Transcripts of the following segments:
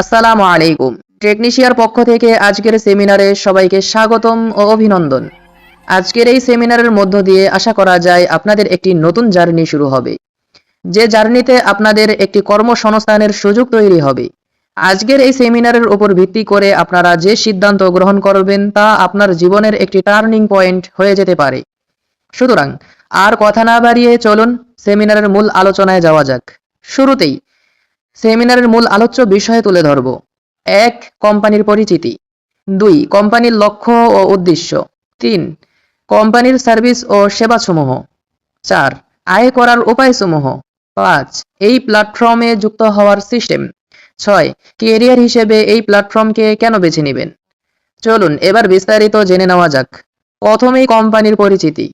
আসসালামু আলাইকুম। টেকনিশিয়ার পক্ষ থেকে আজকের সেমিনারে সবাইকে স্বাগতম ও অভিনন্দন। আজকের এই সেমিনারের মধ্য দিয়ে আশা করা যায় আপনাদের একটি নতুন জার্নি শুরু হবে। যে জার্নিতে আপনাদের একটি কর্মসংস্থানের সুযোগ তৈরি হবে। আজকের এই সেমিনারের উপর ভিত্তি করে আপনারা যে সিদ্ধান্ত গ্রহণ করবেন তা আপনার জীবনের একটি টার্নিং পয়েন্ট হয়ে যেতে পারে। সুতরাং আর কথা না বাড়িয়ে চলুন সেমিনারের মূল আলোচনায় যাওয়া যাক। শুরুতেই সেমিনারের মূল আলোচ্য বিষয়ে তুলে ধরব। এক, কোম্পানির পরিচিতি। দুই, কোম্পানির লক্ষ্য ও উদ্দেশ্য। তিন, কোম্পানির সার্ভিস ও সেবাসমূহ। চার, আয় করার উপায়সমূহ। পাঁচ, এই প্ল্যাটফর্মে যুক্ত হওয়ার সিস্টেম। ছয়, কেরিয়ার হিসেবে এই প্ল্যাটফর্মকে কেন বেছে নেবেন? চলুন, এবার বিস্তারিত জেনে নেওয়া যাক। প্রথমেই কোম্পানির পরিচিতি।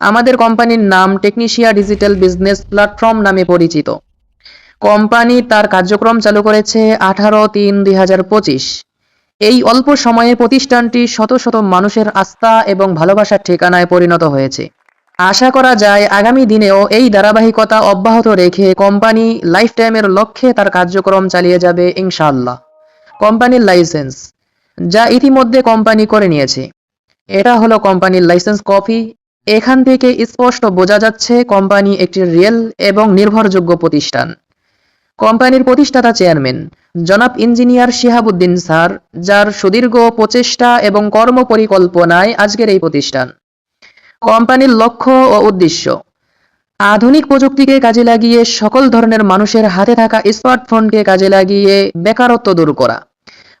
আমাদের কোম্পানির নাম টেকনিশিয়া ডিজিটাল বিজনেস প্ল্যাটফর্ম নামে পরিচিত। কোম্পানি তার কার্যক্রম চালু করেছে আঠারো তিন দুই এই অল্প সময়ে প্রতিষ্ঠানটি শত শত মানুষের আস্থা এবং ভালোবাসার ঠিকানায় পরিণত হয়েছে। আশা করা যায় আগামী দিনেও এই ধারাবাহিকতা অব্যাহত রেখে কোম্পানি লাইফ টাইমের লক্ষ্যে তার কার্যক্রম চালিয়ে যাবে ইনশাআল্লাহ। কোম্পানির লাইসেন্স, যা ইতিমধ্যে কোম্পানি করে নিয়েছে। এটা হলো কোম্পানির লাইসেন্স কপি। এখান থেকে স্পষ্ট বোঝা যাচ্ছে কোম্পানি একটি রিয়েল এবং নির্ভরযোগ্য প্রতিষ্ঠান। কোম্পানির প্রতিষ্ঠাতা চেয়ারম্যান। জনাব ইঞ্জিনিয়ার শিহাবুদ্দিন স্যার, যার সুদীর্ঘ প্রচেষ্টা এবং কর্মপরিকল্পনায় আজকের এই প্রতিষ্ঠান। কোম্পানির লক্ষ্য ও উদ্দেশ্য। আধুনিক প্রযুক্তিকে কাজে লাগিয়ে সকল ধরনের মানুষের হাতে থাকা স্মার্টফোনকে কাজে লাগিয়ে বেকারত্ব দূর করা।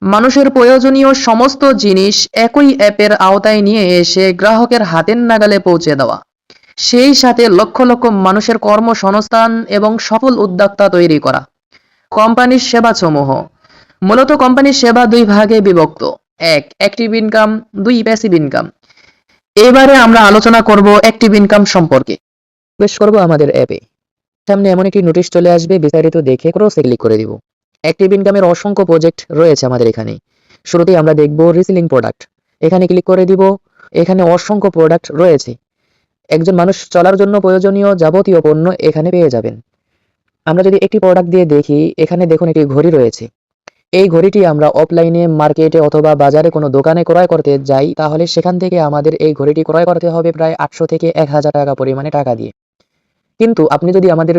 মানুষের প্রয়োজনীয় সমস্ত জিনিস একই অ্যাপের আওতায় নিয়ে এসে গ্রাহকের হাতের নাগালে পৌঁছে দেওয়া। সেই সাথে লক্ষ লক্ষ মানুষের কর্মসংস্থান এবং সফল উদ্যোক্তা তৈরি করা। কোম্পানির সেবাসমূহ। মূলত কোম্পানির সেবা দুই ভাগে বিভক্ত। এক অ্যাক্টিভ ইনকাম দুই প্যাসিভ ইনকাম এবারে আমরা আলোচনা করব অ্যাক্টিভ ইনকাম সম্পর্কে। প্রবেশ করব আমাদের অ্যাপে সামনে এমন একটি নোটিশ চলে আসবে, বিস্তারিত দেখে ক্রসে ক্লিক করে দিব। অ্যাক্টিভ ইনকামের অসংখ্য প্রজেক্ট রয়েছে আমাদের এখানে। শুরুতেই আমরা দেখব রিসেলিং প্রোডাক্ট এখানে ক্লিক করে দিব, এখানে অসংখ্য প্রোডাক্ট রয়েছে। একজন মানুষ চলার জন্য প্রয়োজনীয় যাবতীয় পণ্য এখানে পেয়ে যাবেন। আমরা যদি একটি প্রোডাক্ট দিয়ে দেখি, এখানে দেখুন একটি ঘড়ি রয়েছে। এই ঘড়িটি আমরা অফলাইনে মার্কেটে অথবা বাজারে কোনো দোকানে ক্রয় করতে যাই, তাহলে সেখান থেকে আমাদের এই ঘড়িটি ক্রয় করতে হবে প্রায় আটশো থেকে এক হাজার টাকা পরিমাণে টাকা দিয়ে। কিন্তু আপনি যদি আমাদের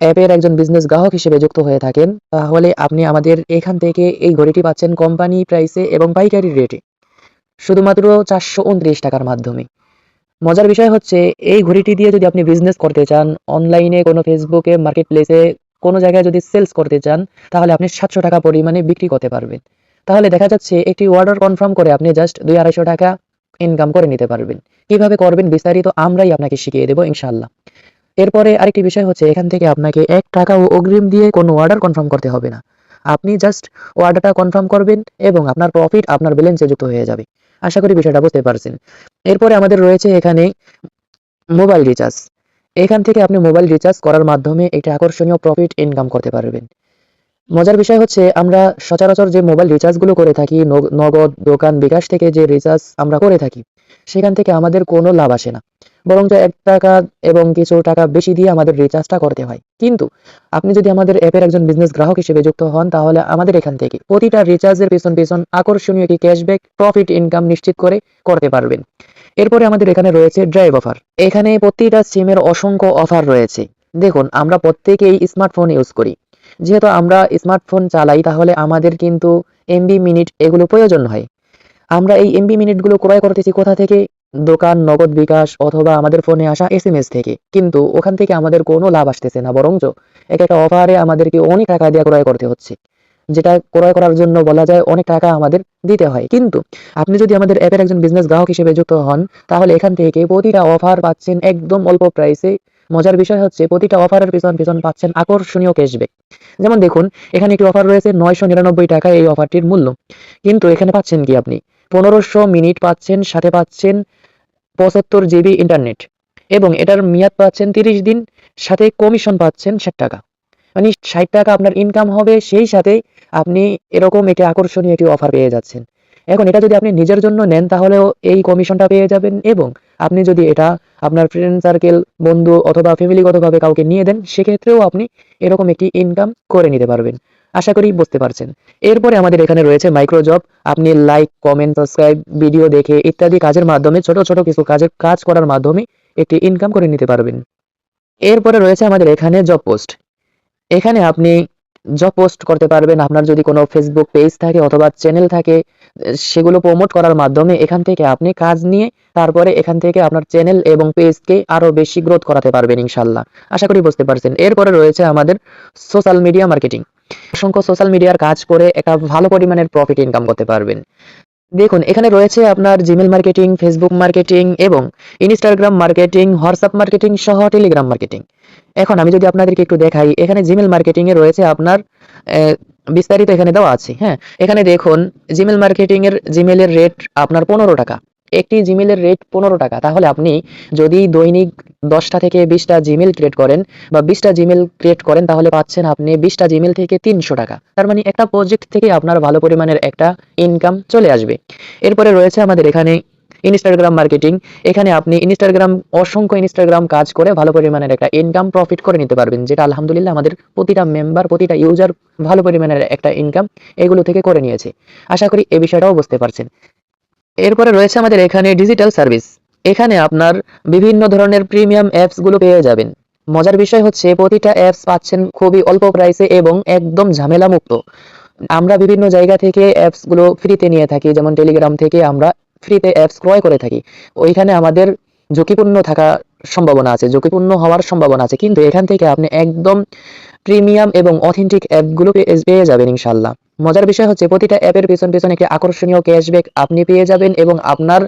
অ্যাপের একজন বিজনেস গ্রাহক হিসেবে যুক্ত হয়ে থাকেন, তাহলে আপনি আমাদের এখান থেকে এই ঘড়িটি পাচ্ছেন কোম্পানি প্রাইসে এবং পাইকারি রেটে শুধুমাত্র চারশো উনত্রিশ টাকার মাধ্যমে। মজার বিষয় হচ্ছে, এই ঘড়িটি দিয়ে যদি আপনি বিজনেস করতে চান অনলাইনে কোনো ফেসবুকে মার্কেট প্লেসে কোনো জায়গায় যদি সেলস করতে চান, তাহলে আপনি সাতশো টাকা পরিমাণে বিক্রি করতে পারবেন। তাহলে দেখা যাচ্ছে, একটি অর্ডার কনফার্ম করে আপনি জাস্ট দুই আড়াইশো টাকা ইনকাম করে নিতে পারবেন। কীভাবে করবেন বিস্তারিত আমরাই আপনাকে শিখিয়ে দেবো ইনশাল্লাহ এরপরে আরেকটি বিষয় হচ্ছে, এখান থেকে আপনাকে এক টাকা ও অগ্রিম দিয়ে কোনো অর্ডার কনফার্ম করতে হবে না। আপনি জাস্ট অর্ডারটা কনফার্ম করবেন এবং আপনার প্রফিট আপনার ব্যালেন্সে যুক্ত হয়ে যাবে। আশা করি বিষয়টা বুঝতে পারছেন। এরপরে আমাদের রয়েছে এখানে মোবাইল রিচার্জ। এখান থেকে আপনি মোবাইল রিচার্জ করার মাধ্যমে একটা আকর্ষণীয় প্রফিট ইনকাম করতে পারবেন। মজার বিষয় হচ্ছে আমরা সচরাচর যে মোবাইল রিচার্জগুলো করে থাকি, নগ- নগদ, দোকান, বিকাশ থেকে যে রিচার্জ আমরা করে থাকি, সেখান থেকে আমাদের কোনো লাভ আসে না। বরং এক টাকা এবং কিছু টাকা বেশি দিয়ে আমাদের রিচার্জটা করতে হয়। কিন্তু আপনি যদি আমাদের অ্যাপের একজন বিজনেস গ্রাহক হিসেবে যুক্ত হন, তাহলে আমাদের এখান থেকে প্রতিটা রিচার্জের পিছন পিছন আকর্ষণীয় একটি ক্যাশব্যাক প্রফিট ইনকাম নিশ্চিত করে করতে পারবেন। এরপরে আমাদের এখানে রয়েছে ড্রাইভ অফার এখানে প্রতিটা সিমের অসংখ্য অফার রয়েছে। দেখুন, আমরা প্রত্যেকেই স্মার্টফোন ইউজ করি। যেহেতু আমরা স্মার্টফোন চালাই, তাহলে আমাদের কিন্তু এমবি মিনিট এগুলো প্রয়োজন হয়। আমরা এই এমবি মিনিটগুলো ক্রয় করতেছি কোথা থেকে? দোকান, নগদ বিকাশ অথবা আমাদের ফোনে আসা এস এম এস থেকে। কিন্তু ওখান থেকে আমাদের কোনো লাভ আসতেছে না, বরঞ্চ এক একটা অফারে আমাদেরকে অনেক টাকা দিয়ে ক্রয় করতে হচ্ছে। যেটা ক্রয় করার জন্য বলা যায় অনেক টাকা আমাদের দিতে হয়। কিন্তু আপনি যদি আমাদের অ্যাপের একজন বিজনেস গ্রাহক হিসেবে যুক্ত হন, তাহলে এখান থেকে প্রতিটা অফার পাচ্ছেন একদম অল্প প্রাইসে। মজার বিষয় হচ্ছে প্রতিটা অফারের পিছন পিছন পাচ্ছেন আকর্ষণীয় ক্যাশব্যাক। যেমন দেখুন, এখানে একটি অফার রয়েছে, নয়শো নিরানব্বই টাকা এই অফারটির মূল্য। কিন্তু এখানে পাচ্ছেন কি আপনি? পনেরোশো মিনিট পাচ্ছেন, সাথে পাচ্ছেন পঁচাত্তর জিবি ইন্টারনেট এবং এটার মেয়াদ পাচ্ছেন তিরিশ দিন, সাথে কমিশন পাচ্ছেন ষাট টাকা। মানে ষাট টাকা আপনার ইনকাম হবে, সেই সাথে আপনি এরকম একটি আকর্ষণীয় একটি অফার পেয়ে যাচ্ছেন। এখন এটা যদি আপনি নিজের জন্য নেন, তাহলেও এই কমিশনটা পেয়ে যাবেন এবং আপনি যদি এটা আপনার ফ্রেন্ড সার্কেল বন্ধু অথবা ফ্যামিলিগতভাবে কাউকে নিয়ে দেন, সেক্ষেত্রেও আপনি এরকম একটি ইনকাম করে নিতে পারবেন। আশা করি বুঝতে পারছেন। এরপরে আমাদের এখানে রয়েছে মাইক্রো জব আপনি লাইক কমেন্ট সাবস্ক্রাইব ভিডিও দেখে ইত্যাদি কাজের মাধ্যমে, ছোট ছোট কিছু কাজের কাজ করার মাধ্যমে একটি ইনকাম করে নিতে পারবেন। এরপরে রয়েছে আমাদের এখানে জব পোস্ট এখানে আপনি জব পোস্ট করতে পারবেন। আপনার যদি কোনো ফেসবুক পেজ থাকে অথবা চ্যানেল থাকে সেগুলো প্রমোট করার মাধ্যমে এখান থেকে আপনি কাজ নিয়ে তারপরে এখান থেকে আপনার চ্যানেল এবং পেজকে আরও বেশি গ্রোথ করাতে পারবেন ইনশাল্লাহ আশা করি বুঝতে পারছেন। এরপরে রয়েছে আমাদের সোশ্যাল মিডিয়া মার্কেটিং অসংখ্য সোশ্যাল মিডিয়ার কাজ করে একটা ভালো পরিমাণের প্রফিট ইনকাম করতে পারবেন। দেখুন, এখানে রয়েছে আপনার জিমেল মার্কেটিং ফেসবুক মার্কেটিং এবং ইনস্টাগ্রাম মার্কেটিং হোয়াটসঅ্যাপ মার্কেটিং সহ টেলিগ্রাম মার্কেটিং এখন আমি যদি আপনাদেরকে একটু দেখাই, এখানে জিমেল মার্কেটিং এ রয়েছে আপনার বিস্তারিত এখানে দেওয়া আছে হ্যাঁ? এখানে দেখুন জিমেল মার্কেটিং এর জিমেলের রেট আপনার পনেরো টাকা। একটি জিমেলের রেট পনেরো টাকা। তাহলে আপনি যদি দৈনিক দশটা থেকে বিশটা জিমেল ক্রিয়েট করেন বা বিশটা জিমেল ক্রিয়েট করেন, তাহলে পাচ্ছেন আপনি বিশটা জিমেল থেকে তিনশো টাকা। তার মানে একটা প্রজেক্ট থেকে আপনার ভালো পরিমাণের একটা ইনকাম চলে আসবে। এরপরে রয়েছে আমাদের এখানে ইনস্টাগ্রাম মার্কেটিং এখানে আপনি ইনস্টাগ্রাম অসংখ্য ইনস্টাগ্রাম কাজ করে ভালো পরিমাণের একটা ইনকাম প্রফিট করে নিতে পারবেন, যেটা আলহামদুলিল্লাহ আমাদের প্রতিটা মেম্বার প্রতিটা ইউজার ভালো পরিমাণের একটা ইনকাম এগুলো থেকে করে নিয়েছে। আশা করি এই বিষয়টাও বুঝতে পারছেন। এরপরে রয়েছে আমাদের এখানে ডিজিটাল সার্ভিস এখানে আপনার বিভিন্ন ধরনের প্রিমিয়াম অ্যাপসগুলো পেয়ে যাবেন। মজার বিষয় হচ্ছে প্রতিটা অ্যাপস পাচ্ছেন খুবই অল্প প্রাইসে এবং একদম ঝামেলা মুক্ত আমরা বিভিন্ন জায়গা থেকে অ্যাপসগুলো ফ্রিতে নিয়ে থাকি, যেমন টেলিগ্রাম থেকে আমরা ফ্রিতে অ্যাপস ক্রয় করে থাকি। ওইখানে আমাদের ঝুঁকিপূর্ণ থাকা সম্ভাবনা আছে, ঝুঁকিপূর্ণ হওয়ার সম্ভাবনা আছে। কিন্তু এখান থেকে আপনি একদম প্রিমিয়াম এবং অথেন্টিক অ্যাপগুলো পেয়ে- যাবেন ইনশাল্লাহ মজার বিষয় হচ্ছে প্রতিটা অ্যাপের পেছন পেছন একটি আকর্ষণীয় ক্যাশব্যাক আপনি পেয়ে যাবেন এবং আপনার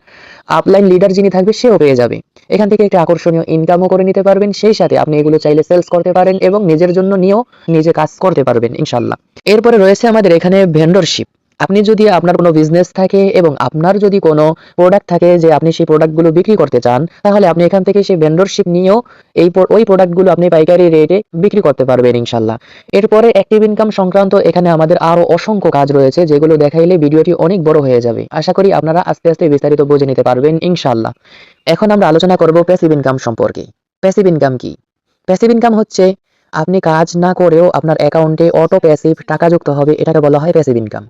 আপলাইন লিডার যিনি থাকবে, সেও পেয়ে যাবে। এখান থেকে একটি আকর্ষণীয় ইনকামও করে নিতে পারবেন। সেই সাথে আপনি এগুলো চাইলে সেলস করতে পারেন এবং নিজের জন্য নিয়েও নিজে কাজ করতে পারবেন ইনশাল্লাহ এরপরে রয়েছে আমাদের এখানে ভেন্ডরশিপ আপনি যদি আপনার কোনো বিজনেস থাকে এবং আপনার যদি কোনো প্রোডাক্ট থাকে যে আপনি সেই প্রোডাক্টগুলো বিক্রি করতে চান, তাহলে আপনি এখান থেকে সেই ভেন্ডরশিপ নিয়েও এই ওই প্রোডাক্টগুলো আপনি পাইকারি রেটে বিক্রি করতে পারবেন ইনশাল্লাহ এরপরে অ্যাক্টিভ ইনকাম সংক্রান্ত এখানে আমাদের আরও অসংখ্য কাজ রয়েছে যেগুলো দেখাইলে ভিডিওটি অনেক বড় হয়ে যাবে। আশা করি আপনারা আস্তে আস্তে বিস্তারিত বুঝে নিতে পারবেন ইনশাল্লাহ এখন আমরা আলোচনা করব প্যাসিভ ইনকাম সম্পর্কে। প্যাসিভ ইনকাম কি? প্যাসিভ ইনকাম হচ্ছে আপনি কাজ না করেও আপনার অ্যাকাউন্টে অটো প্যাসিভ টাকা যুক্ত হবে, এটাকে বলা হয় প্যাসিভ ইনকাম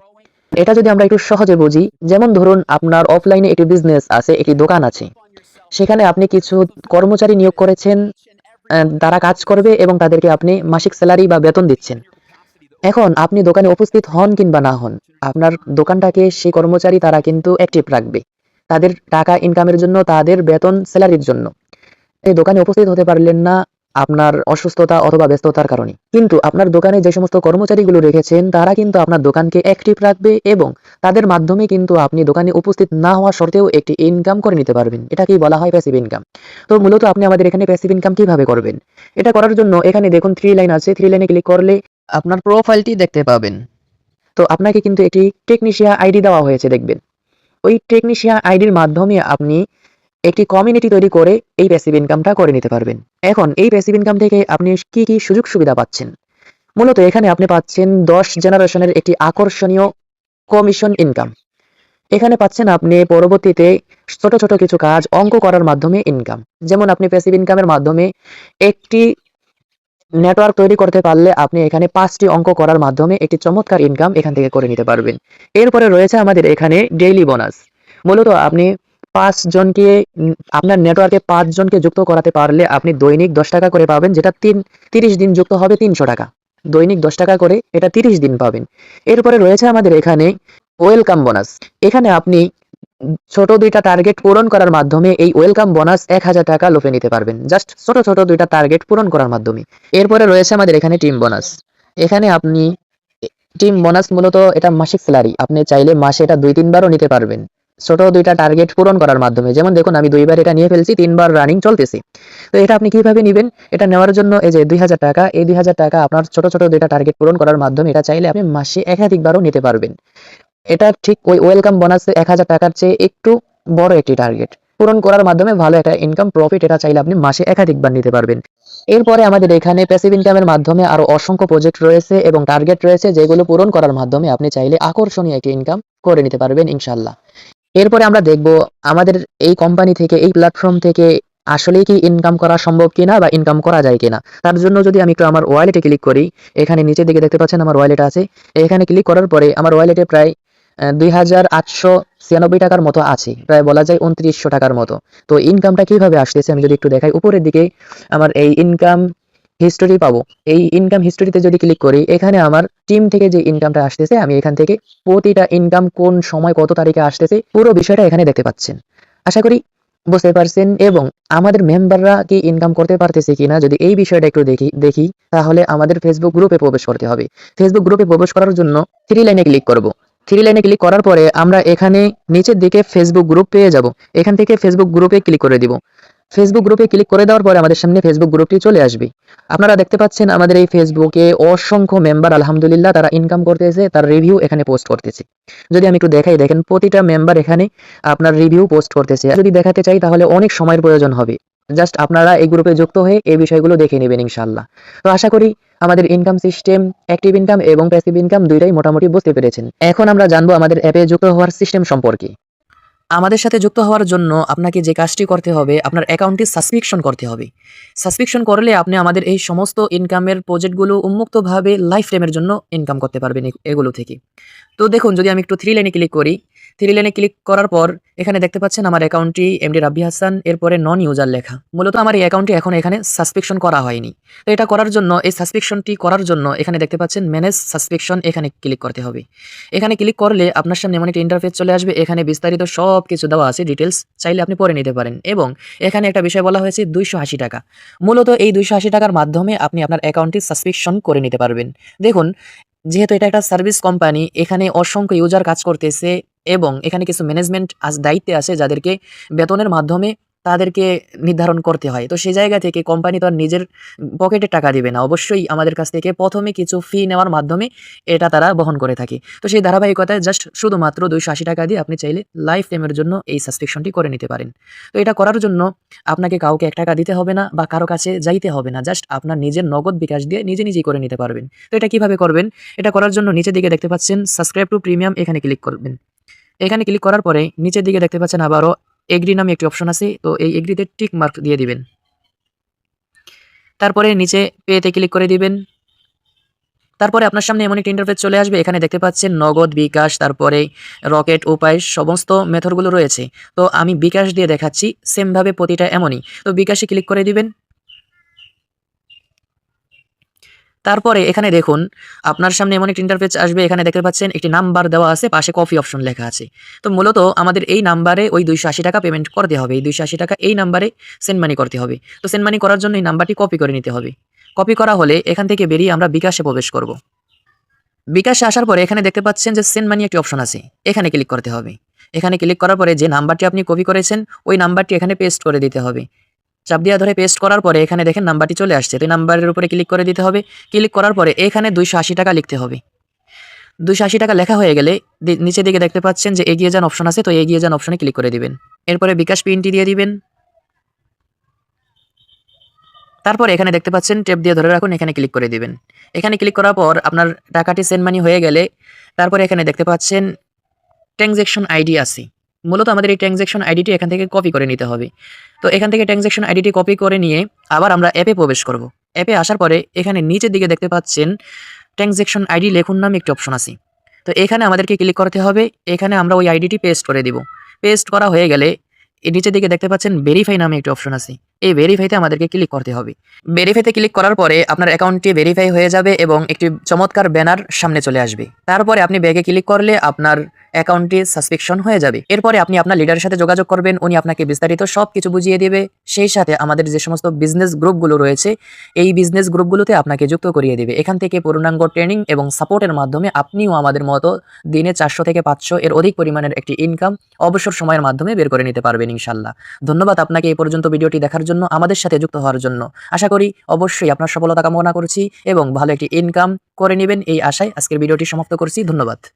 এটা যদি আমরা একটু সহজে বুঝি, যেমন ধরুন আপনার অফলাইনে একটি বিজনেস আছে, একটি দোকান আছে। সেখানে আপনি কিছু কর্মচারী নিয়োগ করেছেন তারা কাজ করবে এবং তাদেরকে আপনি মাসিক স্যালারি বা বেতন দিচ্ছেন। এখন আপনি দোকানে উপস্থিত হন কিংবা না হন, আপনার দোকানটাকে সেই কর্মচারী, তারা কিন্তু অ্যাক্টিভ রাখবে। তাদের টাকা ইনকামের জন্য, তাদের বেতন স্যালারির জন্য। এই দোকানে উপস্থিত হতে পারলেন না আপনার অসুস্থতা অথবা ব্যস্ততার কারণে। কিন্তু আপনার দোকানে যে সমস্ত কর্মচারীগুলো রেখেছেন, তারা কিন্তু আপনার দোকানকে অ্যাক্টিভ রাখবে এবং তাদের মাধ্যমে কিন্তু আপনি দোকানে উপস্থিত না হওয়া সত্ত্বেও একটি ইনকাম করে নিতে পারবেন। এটাকেই বলা হয় প্যাসিভ ইনকাম তো মূলত আপনি আমাদের এখানে প্যাসিভ ইনকাম কীভাবে করবেন? এটা করার জন্য এখানে দেখুন থ্রি লাইন আছে। থ্রি লাইনে ক্লিক করলে আপনার প্রোফাইলটি দেখতে পাবেন। তো আপনাকে কিন্তু একটি টেকনিশিয়া আইডি দেওয়া হয়েছে, দেখবেন। ওই টেকনিশিয়া আইডির মাধ্যমে আপনি একটি কমিউনিটি তৈরি করে এই প্যাসিভ ইনকামটা করে নিতে পারবেন। এখন এই প্যাসিভ ইনকাম থেকে আপনি কি কি সুযোগ সুবিধা পাচ্ছেন? মূলত এখানে আপনি পাচ্ছেন দশ জেনারেশনের একটি আকর্ষণীয় কমিশন ইনকাম এখানে পাচ্ছেন আপনি পরবর্তীতে ছোট ছোট কিছু কাজ অঙ্ক করার মাধ্যমে ইনকাম যেমন আপনি প্যাসিভ ইনকামের মাধ্যমে একটি নেটওয়ার্ক তৈরি করতে পারলে আপনি এখানে পাঁচটি অঙ্ক করার মাধ্যমে একটি চমৎকার ইনকাম এখান থেকে করে নিতে পারবেন। এরপরে রয়েছে আমাদের এখানে ডেইলি বোনাস মূলত আপনি পাঁচ জনকে আপনার নেটওয়ার্কে পাঁচ জনকে যুক্ত করাতে পারলে আপনি দৈনিক দশ টাকা করে পাবেন, যেটা তিন, তিরিশ দিন যুক্ত হবে তিনশো টাকা। দৈনিক দশ টাকা করে এটা তিরিশ দিন পাবেন। এরপরে রয়েছে আমাদের এখানে ওয়েলকাম বোনাস এখানে আপনি ছোট দুইটা টার্গেট পূরণ করার মাধ্যমে এই ওয়েলকাম বোনাস এক হাজার টাকা লোপে নিতে পারবেন। জাস্ট ছোট ছোট দুইটা টার্গেট পূরণ করার মাধ্যমে। এরপরে রয়েছে আমাদের এখানে টিম বোনাস এখানে আপনি টিম বোনাস মূলত এটা মাসিক স্যালারি আপনি চাইলে মাসে এটা দুই, তিনবারও নিতে পারবেন। ছোট দুইটা টার্গেট পূরণ করার মাধ্যমে। যেমন দেখুন, আমি দুইবার এটা নিয়ে ফেলছি, তিনবার রানিং চলতেছে। তো এটা আপনি কীভাবে নেবেন? এটা নেওয়ার জন্য এই যে দুই হাজার টাকা, এই দুই হাজার টাকা আপনার ছোট ছোট দুইটা টার্গেট পূরণ করার মাধ্যমে এটা চাইলে আপনি মাসে একাধিকবারও নিতে পারবেন। এটা ঠিক ওই ওয়েলকাম বোনাস এক হাজার টাকার চেয়ে একটু বড় একটি টার্গেট পূরণ করার মাধ্যমে ভালো একটা ইনকাম প্রফিট এটা চাইলে আপনি মাসে একাধিকবার নিতে পারবেন। এরপরে আমাদের এখানে প্যাসিভ ইনকামের মাধ্যমে আরও অসংখ্য প্রজেক্ট রয়েছে এবং টার্গেট রয়েছে যেগুলো পূরণ করার মাধ্যমে আপনি চাইলে আকর্ষণীয় একটি ইনকাম করে নিতে পারবেন ইনশাল্লাহ এরপরে আমরা দেখব আমাদের এই কোম্পানি থেকে, এই প্ল্যাটফর্ম থেকে আসলেই কি ইনকাম করা সম্ভব কিনা বা ইনকাম করা যায় কিনা। তার জন্য যদি আমি একটু আমার ওয়ালেটে ক্লিক করি, এখানে নিচের দিকে দেখতে পাচ্ছেন আমার ওয়ালেট আছে। এখানে ক্লিক করার পরে আমার ওয়ালেটে প্রায় দুই হাজার আটশো ছিয়ানব্বই টাকার মতো আছে। প্রায় বলা যায় উনত্রিশশো টাকার মতো। তো ইনকামটা কীভাবে আসতেছে আমি যদি একটু দেখাই, উপরের দিকে আমার এই ইনকাম হিস্টোরি পাবো। এই ইনকাম হিস্টোরিতে যদি ক্লিক করি, এখানে আমার টিম থেকে যে ইনকামটা আসতেছে, আমি এখান থেকে প্রতিটা ইনকাম কোন সময়, কত তারিখে আসতেছে, পুরো বিষয়টা এখানে দেখতে পাচ্ছেন। আশা করি বুঝতে পারছেন এবং আমাদের মেম্বাররা কি ইনকাম করতে পারতেছে কিনা, যদি এই বিষয়টা একটু দেখি দেখি, তাহলে আমাদের ফেসবুক গ্রুপে প্রবেশ করতে হবে। ফেসবুক গ্রুপে প্রবেশ করার জন্য থ্রি লাইনে ক্লিক করব। থ্রি লাইনে ক্লিক করার পরে আমরা এখানে নিচের দিকে ফেসবুক গ্রুপ পেয়ে যাব। এখান থেকে ফেসবুক গ্রুপে ক্লিক করে দিব। ফেসবুক গ্রুপে ক্লিক করে দেওয়ার পরে আমাদের সামনে ফেসবুক গ্রুপটি চলে আসবে। আপনারা দেখতে পাচ্ছেন আমাদের এই ফেসবুকে অসংখ্য মেম্বার আলহামদুলিল্লাহ, তারা ইনকাম করতেছে, তার রিভিউ এখানে পোস্ট করতেছে। যদি আমি একটু দেখাই, দেখেন প্রতিটা মেম্বার এখানে আপনার রিভিউ পোস্ট করতেছে। যদি দেখাতে চাই, তাহলে অনেক সময়ের প্রয়োজন হবে। জাস্ট আপনারা এই গ্রুপে যুক্ত হয়ে এই বিষয়গুলো দেখে নেবেন ইনশাল্লাহ তো আশা করি আমাদের ইনকাম সিস্টেম অ্যাক্টিভ ইনকাম এবং প্যাসিভ ইনকাম দুইটাই মোটামুটি বুঝতে পেরেছেন। এখন আমরা জানব আমাদের অ্যাপে যুক্ত হওয়ার সিস্টেম সম্পর্কে। আমাদের সাথে যুক্ত হওয়ার জন্য আপনাকে যে কাজটি করতে হবে, আপনার অ্যাকাউন্টটি সাবস্ক্রিপশন করতে হবে। সাবস্ক্রিপশন করলে আপনি আমাদের এই সমস্ত ইনকামের প্রজেক্টগুলো উন্মুক্তভাবে লাইফ টাইমের জন্য ইনকাম করতে পারবেন এগুলো থেকে। তো দেখুন, যদি আমি একটু থ্রি লাইনে ক্লিক করি থ্রি লাইনে ক্লিক করার পর, এখানে দেখতে পাচ্ছেন আমার অ্যাকাউন্টটি এমডি রাব্বি হাসান, এরপরে নন ইউজার লেখা। মূলত আমার এই অ্যাকাউন্টটি এখন এখানে সাবস্ক্রিপশন করা হয়নি। তো এটা করার জন্য, এই সাবস্ক্রিপশনটি করার জন্য এখানে দেখতে পাচ্ছেন ম্যানেজ সাবস্ক্রিপশন এখানে ক্লিক করতে হবে। এখানে ক্লিক করলে আপনার সামনে এমন একটি ইন্টারফেস চলে আসবে, এখানে বিস্তারিত সব কিছু দেওয়া আছে ডিটেলস চাইলে আপনি পড়ে নিতে পারেন। এবং এখানে একটা বিষয় বলা হয়েছে, দুইশো আশি টাকা। মূলত এই দুইশো আশি টাকার মাধ্যমে আপনি আপনার অ্যাকাউন্টটি সাবস্ক্রিপশন করে নিতে পারবেন। দেখুন যেহেতু এটা একটা সার্ভিস কোম্পানি, এখানে অসংখ্য ইউজার কাজ করতেছে এবং এখানে কিছু ম্যানেজমেন্ট আজ দায়িত্বে আছে যাদেরকে বেতনের মাধ্যমে তাদেরকে নির্ধারণ করতে হয়। তো সেই জায়গা থেকে কোম্পানি তো আর নিজের পকেটে টাকা দিবে না। অবশ্যই আমাদের কাছ থেকে প্রথমে কিছু ফি নেওয়ার মাধ্যমে এটা তারা বহন করে থাকে। তো সেই ধারাবাহিকতায় জাস্ট শুধুমাত্র দুইশো আশি টাকা দিয়ে আপনি চাইলে লাইফ টাইমের জন্য এই সাবস্ক্রিপশনটি করে নিতে পারেন। তো এটা করার জন্য আপনাকে কাউকে এক টাকা দিতে হবে না বা কারও কাছে যাইতে হবে না। জাস্ট আপনার নিজের নগদ বিকাশ দিয়ে নিজে নিজেই করে নিতে পারবেন। তো এটা কীভাবে করবেন? এটা করার জন্য নিচের দিকে দেখতে পাচ্ছেন সাবস্ক্রাইব টু প্রিমিয়াম এখানে ক্লিক করবেন। এখানে ক্লিক করার পরে নিচের দিকে দেখতে পাচ্ছেন আবারও এগ্রি নামে একটি অপশন আছে, তো এই এগ্রিতে টিক মার্ক দিয়ে দিবেন। তারপরে নিচে পেতে ক্লিক করে দিবেন। তারপরে আপনার সামনে এমন একটি ইন্টারফেস চলে আসবে, এখানে দেখতে পাচ্ছেন নগদ, বিকাশ, তারপরে রকেট, উপায়, সমস্ত মেথডগুলো রয়েছে। তো আমি বিকাশ দিয়ে দেখাচ্ছি সেমভাবে প্রতিটা এমনই। তো বিকাশে ক্লিক করে দিবেন। তারপরে এখানে দেখুন, আপনার সামনে এমন একটি ইন্টারফেস আসবে, এখানে দেখতে পাচ্ছেন একটি নাম্বার দেওয়া আছে, পাশে কফি অপশন লেখা আছে। তো মূলত আমাদের এই নাম্বারে ওই দুইশো আশি টাকা পেমেন্ট করতে হবে, এই দুইশো আশি টাকা এই নাম্বারে সেন্ড মানি করতে হবে। তো সেন্ড মানি করার জন্য এই নাম্বারটি কপি করে নিতে হবে। কপি করা হলে এখান থেকে বেরিয়ে আমরা বিকাশে প্রবেশ করব। বিকাশে আসার পরে এখানে দেখতে পাচ্ছেন যে সেন্ড মানি একটি অপশন আছে, এখানে ক্লিক করতে হবে। এখানে ক্লিক করার পরে যে নাম্বারটি আপনি কপি করেছেন, ওই নাম্বারটি এখানে পেস্ট করে দিতে হবে। চাপ দিয়া ধরে পেস্ট করার পরে এখানে দেখেন নাম্বারটি চলে আসছে। তো নাম্বারের উপরে ক্লিক করে দিতে হবে। ক্লিক করার পরে এখানে দুইশো আশি টাকা লিখতে হবে। দুইশো আশি টাকা লেখা হয়ে গেলে নিচের দিকে দেখতে পাচ্ছেন যে এগিয়ে যান অপশন আছে, তো এগিয়ে যান অপশনে ক্লিক করে দিবেন। এরপরে বিকাশ পিনটি দিয়ে দিবেন। তারপর এখানে দেখতে পাচ্ছেন টেপ দিয়ে ধরে রাখুন, এখানে ক্লিক করে দিবেন। এখানে ক্লিক করার পর আপনার টাকাটি সেন্ড মানি হয়ে গেলে, তারপরে এখানে দেখতে পাচ্ছেন ট্রানজ্যাকশন আইডি আছে। মূলত আমাদের এই ট্রানজ্যাকশন আইডিটি এখান থেকে কপি করে নিতে হবে। তো এখান থেকে ট্রানজ্যাকশন আইডিটি কপি করে নিয়ে আবার আমরা অ্যাপে প্রবেশ করব। অ্যাপে আসার পরে এখানে নিচের দিকে দেখতে পাচ্ছেন ট্রানজ্যাকশন আইডি লেখুন নামে একটি অপশন আছে। তো এখানে আমাদেরকে ক্লিক করতে হবে। এখানে আমরা ওই আইডিটি পেস্ট করে দিব। পেস্ট করা হয়ে গেলে নিচের দিকে দেখতে পাচ্ছেন ভেরিফাই নামে একটি অপশন আছে। এই ভেরিফাইতে আমাদেরকে ক্লিক করতে হবে। ভেরিফাইতে ক্লিক করার পরে আপনার অ্যাকাউন্টটি ভেরিফাই হয়ে যাবে এবং একটি চমৎকার ব্যানার সামনে চলে আসবে। তারপরে আপনি ব্যাগে ক্লিক করলে আপনার অ্যাকাউন্টটি সাবস্ক্রিপশন হয়ে যাবে। এরপরে আপনি আপনার লিডারের সাথে যোগাযোগ করবেন, উনি আপনাকে বিস্তারিত সব কিছু বুঝিয়ে দেবে। সেই সাথে আমাদের যে সমস্ত বিজনেস গ্রুপগুলো রয়েছে, এই বিজনেস গ্রুপগুলোতে আপনাকে যুক্ত করিয়ে দেবে। এখান থেকে পূর্ণাঙ্গ ট্রেনিং এবং সাপোর্টের মাধ্যমে আপনিও আমাদের মতো দিনে চারশো থেকে পাঁচশো এর অধিক পরিমাণের একটি ইনকাম অবসর সময়ের মাধ্যমে বের করে নিতে পারবেন ইনশাল্লাহ ধন্যবাদ, আপনাকে এই পর্যন্ত ভিডিওটি দেখার জন্য, আমাদের সাথে যুক্ত হওয়ার জন্য। আশা করি অবশ্যই আপনার সফলতা কামনা করছি এবং ভালো একটি ইনকাম করে নেবেন, এই আশায় আজকের ভিডিওটি সমাপ্ত করছি। ধন্যবাদ।